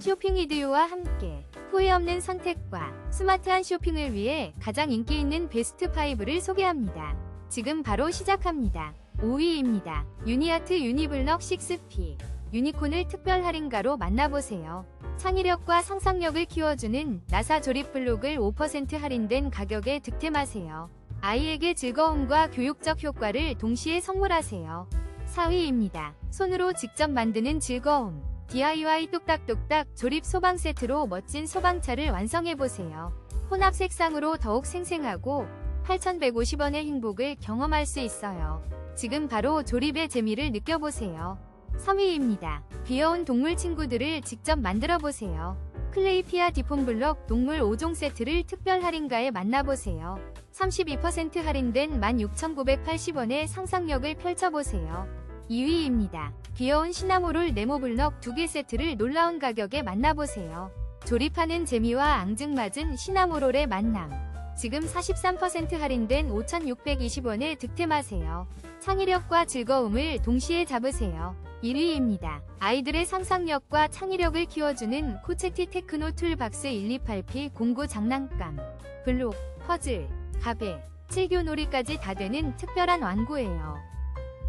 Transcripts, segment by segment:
쇼핑 이디오와 함께 후회 없는 선택과 스마트한 쇼핑을 위해 가장 인기 있는 베스트 5를 소개합니다. 지금 바로 시작합니다. 5위입니다. 유니아트 유니블럭 6P 유니콘을 특별 할인가로 만나보세요. 창의력과 상상력을 키워주는 나사 조립 블록을 5% 할인된 가격에 득템하세요. 아이에게 즐거움과 교육적 효과를 동시에 선물하세요. 4위입니다. 손으로 직접 만드는 즐거움. DIY 뚝딱뚝딱 조립 소방 세트로 멋진 소방차를 완성해보세요. 혼합 색상으로 더욱 생생하고 8,150원의 행복을 경험할 수 있어요. 지금 바로 조립의 재미를 느껴보세요. 3위입니다. 귀여운 동물 친구들을 직접 만들어보세요. 클레이피아 디폼 블럭 동물 5종 세트를 특별 할인가에 만나보세요. 32% 할인된 16,980원의 상상력을 펼쳐보세요. 2위입니다. 귀여운 시나모롤 네모 블럭 2개 세트를 놀라운 가격에 만나보세요. 조립하는 재미와 앙증맞은 시나모롤의 만남. 지금 43% 할인된 5,620원에 득템하세요. 창의력과 즐거움을 동시에 잡으세요. 1위입니다. 아이들의 상상력과 창의력을 키워주는 코체티 테크노 툴박스 128P 공구 장난감, 블록, 퍼즐, 가베, 칠교놀이까지 다 되는 특별한 완구예요.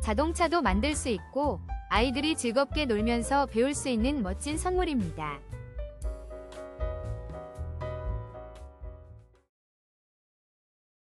자동차도 만들 수 있고 아이들이 즐겁게 놀면서 배울 수 있는 멋진 선물입니다.